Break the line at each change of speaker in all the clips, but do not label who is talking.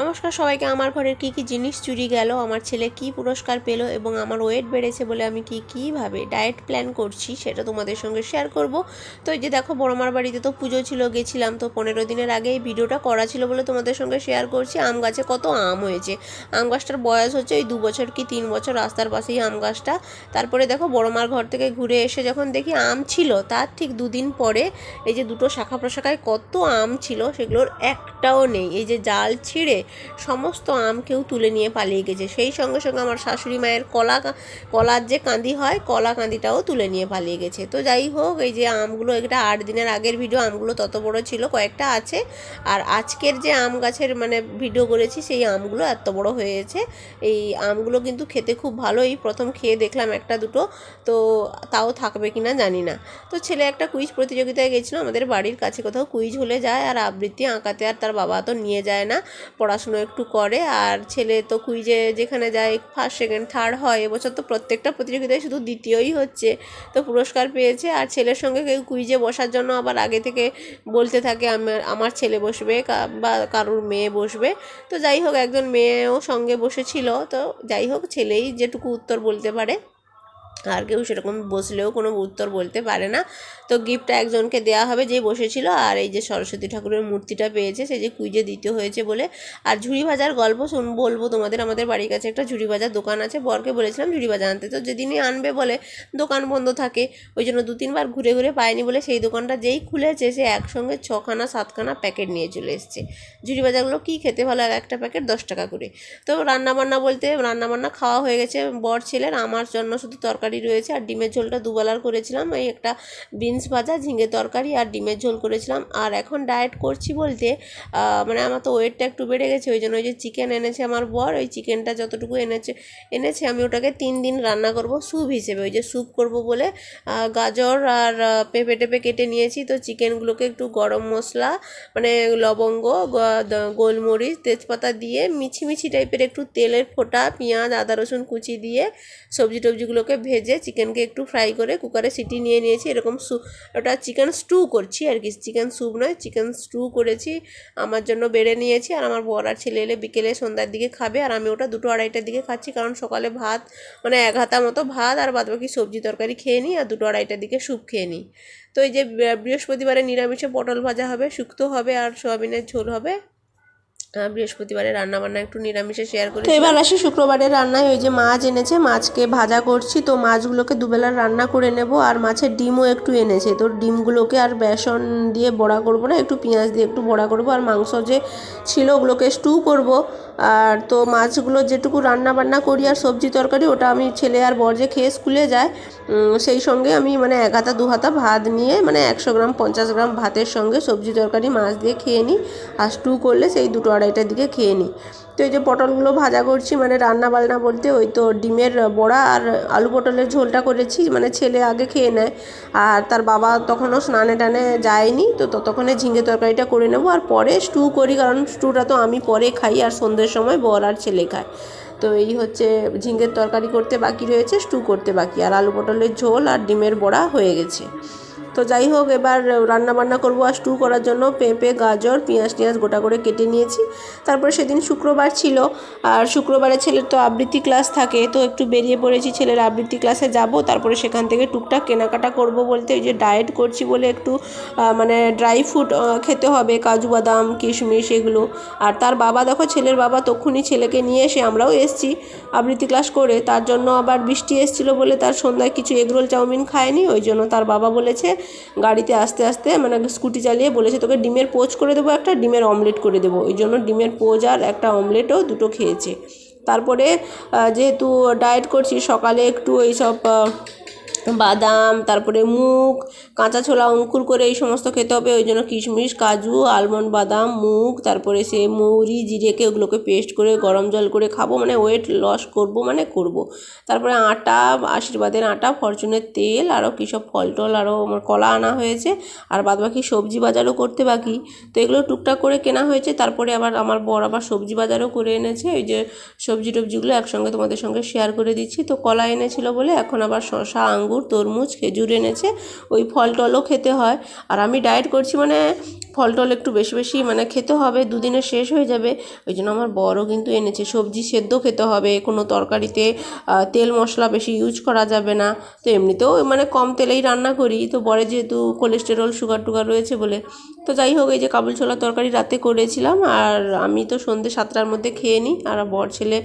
নমস্কার সবাইকে, আমার ঘরের কি কি জিনিস চুরি গেল, আমার ছেলে কি পুরস্কার পেল এবং আমার ওয়েট বেড়েছে বলে আমি কি কীভাবে ডায়েট প্ল্যান করছি সেটা তোমাদের সঙ্গে শেয়ার করব। তো এই যে দেখো, বড়মার বাড়িতে তো পুজো ছিল, গেছিলাম তো পনেরো দিনের আগে এই ভিডিওটা করা ছিল বলে তোমাদের সঙ্গে শেয়ার করছি। আম গাছে কত আম হয়েছে? আম গাছটার বয়স হচ্ছে ওই দু বছর কি তিন বছর রাস্তার পাশেই আম গাছটা। তারপরে দেখো, বড়মার ঘর থেকে ঘুরে এসে যখন দেখি আম ছিল, তার ঠিক দুদিন পরে এই যে দুটো শাখা প্রশাখায় কত আম ছিল, সেগুলোর একটাও নেই। এই যে জাল ছিঁড়ে সমস্ত আম কেউ তুলে নিয়ে পালিয়ে গেছে। সেই সঙ্গে সঙ্গে আমার শাশুড়ি মায়ের কলা কলার যে কাঁদি হয়, কলা কাঁদিটাও তুলে নিয়ে পালিয়ে গেছে। তো যাই হোক, এই যে আমগুলো, এটা আট দিনের আগের ভিডিও আমগুলো তত বড় ছিল, কয়েকটা আছে। আর আজকের যে আম গাছের মানে ভিডিও করেছি, সেই আমগুলো এত বড় হয়েছে। এই আমগুলো কিন্তু খেতে খুব ভালো এই প্রথম খেয়ে দেখলাম একটা দুটো, তো তাও থাকবে কি না জানি না। তো ছেলে একটা কুইজ প্রতিযোগিতায় গেছিল, আমাদের বাড়ির কাছে কোথাও কুইজ হলে যায়, আর আবৃত্তি আঁকাতে আর তার বাবা তো নিয়ে যায় না। পড়াশুনো একটু করে, আর ছেলে তো কুইজে যেখানে যায় ফার্স্ট সেকেন্ড থার্ড হয়, এবছর তো প্রত্যেকটা প্রতিযোগিতায় শুধু দ্বিতীয়ই হচ্ছে, তো পুরস্কার পেয়েছে, আর ছেলের সঙ্গে কেউ কুইজে বসার জন্য আবার আগে থেকে বলতে থাকে আমার আমার ছেলে বসবে বা কারোর মেয়ে বসবে। তো যাই হোক, একজন মেয়েও সঙ্গে বসেছিল, তো যাই হোক, ছেলেই যেটুকু উত্তর বলতে পারে। আর কেউ সেরকম বসলেও কোনো উত্তর বলতে পারে না। তো গিফটটা একজনকে দেওয়া হবে যে বসেছিল আর এই যে সরস্বতী ঠাকুরের মূর্তিটা পেয়েছে সে যে কুইজে দিতে হয়েছে বলে। আর ঝুড়ি ভাজার গল্প শুন বলব তোমাদের, আমাদের বাড়ির কাছে একটা ঝুড়ি ভাজার দোকান আছে, বরকে বলেছিলাম ঝুড়ি ভাজা আনতে। তো যেদিনই আনবে বলে দোকান বন্ধ থাকে, ওই জন্য দু তিনবার ঘুরে ঘুরে পায়নি বলে সেই দোকানটা যেই খুলেছে, সে একসঙ্গে ছখানা, সাতখানা প্যাকেট নিয়ে চলে এসছে। ঝুড়ি ভাজাগুলো কী খেতে ভালো লাগে একটা প্যাকেট দশ টাকা করে। তো রান্নাবান্না বলতে, রান্নাবান্না খাওয়া হয়ে গেছে, বর ছেলের, আমার জন্য শুধু তরকারি রয়েছে আর ডিমের ঝোলটা দুবেলার করেছিলাম। এই একটা বিনস ভাজা, ঝিঙে তরকারি আর ডিমের ঝোল করেছিলাম। আর এখন ডায়েট করছি বলতে মানে আমার তো ওয়েটটা একটু বেড়ে গেছে, ওই জন্য ওই যে চিকেন এনেছে আমার বর, ওই চিকেনটা যতটুকু এনেছে এনেছে আমি ওটাকে তিন দিন রান্না করব স্যুপ হিসেবে, ওই যে স্যুপ করব বলে গাজর আর পেঁপে টেপে কেটে নিয়েছি। তো চিকেনগুলোকে একটু গরম মশলা মানে লবঙ্গ গোলমরিচ, তেজপাতা দিয়ে মিছি মিছি টাইপের একটু তেলের ফোঁটা, পেঁয়াজ, আদা রসুন কুচি দিয়ে সবজি টবজিগুলোকে ভেজে চিকেনকে একটু ফ্রাই করে কুকারে সিটি নিয়ে নিয়েছি। এরকম সু, ওটা চিকেন স্টু করছি আর কি। চিকেন স্যুপ নয়, চিকেন স্টু করেছি। আমার জন্য বেড়ে নিয়েছি আর আমার বর আর ছেলে এলে বিকেলে সন্ধ্যার দিকে খাবে আর আমি ওটা দুটো আড়াইটার দিকে খাচ্ছি কারণ সকালে ভাত মানে এক হাতা মতো ভাত আর বাদবাকি সবজি তরকারি খেয়ে নিই আর দুটো আড়াইটার দিকে স্যুপ খেয়ে নিই। তো এই যে বৃহস্পতিবারে নিরামিষে পটল ভাজা হবে, শুক্তো হবে আর সোয়াবিনের ঝোল হবে। বৃহস্পতিবারে রান্না বান্না একটু নিরামিষে শেয়ার করি তো এবার আসি শুক্রবারের রান্নায়, ওই যে মাছ এনেছে, মাছকে ভাজা করছি, তো মাছগুলোকে দুবেলা রান্না করে নেব, আর মাছের ডিমও একটু এনেছে। তো ডিমগুলোকে আর বেসন দিয়ে বড়া করব না, একটু পেঁয়াজ দিয়ে একটু বড়া করব, আর মাংস যে ছিল ওগুলোকে স্টু করব। আর তো মাছগুলো যেটুকু রান্না বান্না করি আর সবজি তরকারি, ওটা আমি ছেলে আর বর যে খেয়ে স্কুলে যায় সেই সঙ্গে আমি মানে এক হাতা, দু হাতা ভাত নিয়ে মানে একশো গ্রাম, পঞ্চাশ গ্রাম ভাতের সঙ্গে সবজি তরকারি, মাছ দিয়ে খেয়ে নিই। আর স্টু করলে সেই দুটো আড়াইটার দিকে খেয়ে নিই। তো এই যে পটলগুলো ভাজা করছি মানে রান্না বান্না বলতে ওই তো ডিমের বড়া আর আলু পটলের ঝোলটা করেছি মানে ছেলে আগে খেয়ে নেয়। আর তার বাবা তখনও স্নানে টানে যায়নি, তো ততক্ষণে ঝিঙে তরকারিটা করে নেব। আর পরে স্টু করি, কারণ স্টুটা তো আমি পরে খাই, আর সন্ধ্যের সময় বর আর ছেলে খায়। তো এই হচ্ছে ঝিঙ্গের তরকারি করতে বাকি রয়েছে স্টু করতে বাকি। আর আলু পটলের ঝোল আর ডিমের বড়া হয়ে গেছে। তো যাই হোক, এবার রান্না বান্না করব আর স্টু করার জন্য। পেঁপে গাজর, পেঁয়াজ টিয়াজ গোটা করে কেটে নিয়েছি। তারপরে সেদিন শুক্রবার ছিল। আর শুক্রবারে ছেলের তো আবৃত্তি ক্লাস থাকে, তো একটু বেরিয়ে পড়েছি ছেলের আবৃত্তি ক্লাসে যাব। তারপরে সেখান থেকে টুকটাক কেনাকাটা করব বলতে, ওই যে ডায়েট করছি বলে একটু মানে ড্রাই ফ্রুট খেতে হবে, কাজু বাদাম, কিশমিশ এগুলো। আর তার বাবা দেখো, ছেলের বাবা তখনই ছেলেকে নিয়ে এসে আমরাও এসছি আবৃত্তি ক্লাস করে। তার জন্য আবার বৃষ্টি এসেছিল বলে তার সন্ধ্যায় কিছু এগরোল চাউমিন খায়নি, ওই জন্য তার বাবা বলেছে গাড়িতে আস্তে আস্তে মানে স্কুটি চালিয়ে বলেছে, তোকে ডিমের পোচ করে দেবো একটা, ডিমের অমলেট করে দেবো। ওই জন্য ডিমের পোচ আর একটা অমলেটও দুটো খেয়েছে। তারপরে যেহেতু ডায়েট করছি, সকালে একটু এইসব বাদাম, তারপরে মুগ, কাঁচা ছোলা, অঙ্কুর করে এই সমস্ত খেতে হবে। ওই জন্য কিশমিশ, কাজু আলমন্ড বাদাম, মুগ, তারপরে সে মৌরি, জিরেকে ওগুলোকে পেস্ট করে গরম জল করে খাব। মানে ওয়েট লস করব মানে করব। তারপরে আটা, আশীর্বাদের আটা, ফরচুনের তেল আরও কী সব ফল টল আরও আমার কলা আনা হয়েছে। আর বাদ বাকি সবজি বাজারও করতে বাকি। তো এগুলো টুকটাক করে কেনা হয়েছে। তারপরে আবার আমার বর আবার সবজি বাজারও করে এনেছে। ওই যে সবজি টবজিগুলো একসঙ্গে তোমাদের সঙ্গে শেয়ার করে দিচ্ছি। তো কলা এনেছিল বলে এখন আবার শশা আঙ্গুর আঙ্গুর তরমুজ, খেজুর এনেছে, ওই ফল টলও খেতে হয়। আর আমি ডায়েট করছি মানে ফল টল একটু বেশি বেশি মানে খেতে হবে, দুদিনে শেষ হয়ে যাবে, ওই জন্য আমার বড়ও কিন্তু এনেছে। সবজি সেদ্ধ খেতে হবে, কোনো তরকারিতে তেল মশলা বেশি ইউজ করা যাবে না। তো এমনিতেও মানে কম তেলেই রান্না করি, তো বরে যেহেতু কোলেস্টেরল সুগার টুগার রয়েছে বলে, তো যাই হোক এই যে কাবুল ছোলার তরকারি রাতে করেছিলাম, আর আমি তো সন্ধ্যে সাতটার মধ্যে খেয়ে নিই, আর বর ছেলে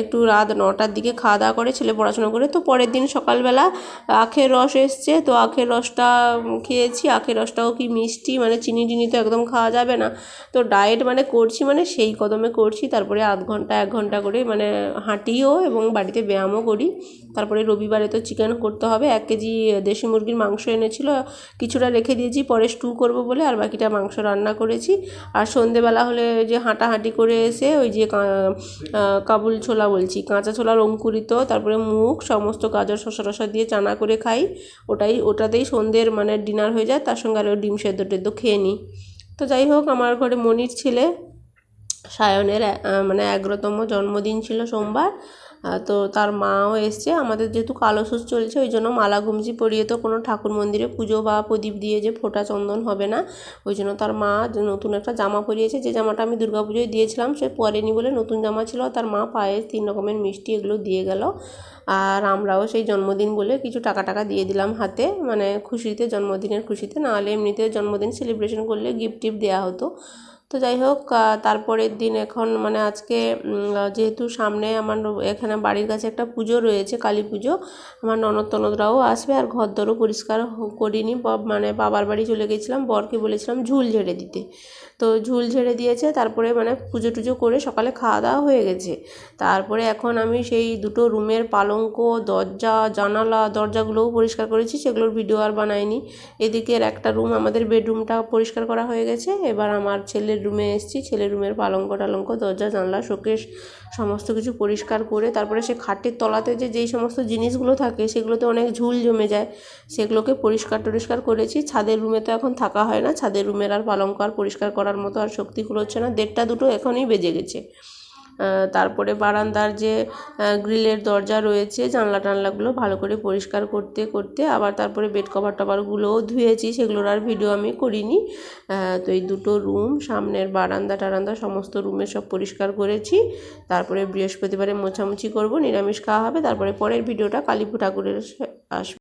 একটু রাত নটার দিকে খাওয়া দাওয়া করে, ছেলে পড়াশোনা করে, তো পরের দিন সকালবেলা আখের রস এসছে, তো আখের রসটা খেয়েছি। আখের রসটাও কি মিষ্টি? মানে চিনি টিনি তো একদম খাওয়া যাবে না। তো ডায়েট মানে করছি মানে সেই কদমে করছি। তারপরে আধ ঘণ্টা, এক ঘণ্টা করে মানে হাঁটিও এবং বাড়িতে ব্যায়ামও করি। তারপরে রবিবারে তো চিকেন করতে হবে। এক কেজি দেশি মুরগির মাংস এনেছিল। কিছুটা রেখে দিয়েছি, পরে স্টু করব বলে আর বাকিটা মাংস রান্না করেছি। আর সন্ধেবেলা হলে যে হাঁটাহাঁটি করে এসে ওই যে কাবুল ছোলা বলছি, কাঁচা ছোলার অঙ্কুরিত, তারপরে মুগ, সমস্ত গাজর, শসা টসা দিয়ে চানা করে খাই। ওটাই, ওটাতেই সন্ধ্যের মানে ডিনার হয়ে যায়, তার সঙ্গে আরও ডিম সেদ্ধ টেদ্ধ খেয়ে নিই। তো যাই হোক, আমার ঘরে মনির ছেলে, সায়নের মানে এগারোতম জন্মদিন ছিল সোমবার। তো তার মাও এসছে। আমাদের যেহেতু কালো সুস চলছে, ওই জন্য মালা গুমজি পরিয়ে তো কোনো ঠাকুর মন্দিরে পুজো বা প্রদীপ দিয়ে যে ফোঁটা চন্দন হবে না, ওই জন্য তার মা নতুন একটা জামা পরিয়েছে। যে জামাটা আমি দুর্গা পুজোয় দিয়েছিলাম, সে পরেনি বলে নতুন জামা ছিল। তার মা পায়েস, তিন রকমের মিষ্টি এগুলো দিয়ে গেল। আর আমরাও সেই জন্মদিন বলে কিছু টাকা টাকা দিয়ে দিলাম হাতে। মানে খুশিতে, জন্মদিনের খুশিতে। নাহলে এমনিতে জন্মদিন সেলিব্রেশন করলে গিফট টিফট দেওয়া হতো। তো যাই হোক তারপরের দিন এখন মানে আজকে যেহেতু সামনে আমার এখানে বাড়ির কাছে একটা পুজো রয়েছে, কালী পুজো, আমার ননদ তনদরাও আসবে আর ঘর দরও পরিষ্কার করিনি। মানে বাবার বাড়ি চলে গেছিলাম, বরকে বলেছিলাম ঝুল ঝেড়ে দিতে। তো ঝুল ঝেড়ে দিয়েছে, তারপরে মানে পুজো টুজো করে সকালে খাওয়া দাওয়া হয়ে গেছে। তারপরে এখন আমি সেই দুটো রুমের পালঙ্ক, দরজা, জানালা, দরজাগুলোও পরিষ্কার করেছি, সেগুলোর ভিডিও আর বানাইনি। এদিকের একটা রুম আমাদের বেডরুমটা পরিষ্কার করা হয়ে গেছে, এবার আমার ছেলের রুমে এসেছি, ছেলের রুমের পালঙ্ক টালঙ্ক, দরজা, জানলা শোকেশ সমস্ত কিছু পরিষ্কার করে তারপরে সে খাটের তলাতে যে, যেই সমস্ত জিনিসগুলো থাকে সেগুলোতে অনেক ঝুল জমে যায়, সেগুলোকে পরিষ্কার টরিষ্কার করেছি। ছাদের রুমে তো এখন থাকা হয় না, ছাদের রুমের আর পালঙ্ক আর পরিষ্কার করার মতো আর শক্তি হচ্ছে না। দেড়টা দুটো এখনই বেজে গেছে। তারপরে বারান্দার যে গ্রিলের দরজা রয়েছে জানলা টানলাগুলো ভালো করে পরিষ্কার করতে করতে আবার তারপরে বেড কভার টভারগুলোও ধুয়েছি, সেগুলোর আর ভিডিও আমি করিনি। তো এই দুটো রুম সামনের বারান্দা টারান্দা সমস্ত রুমে সব পরিষ্কার করেছি। তারপরে বৃহস্পতিবারে মোছামুছি করব, নিরামিষ খাওয়া হবে, তারপরে পরের ভিডিওটা কালী ঠাকুরের আসবে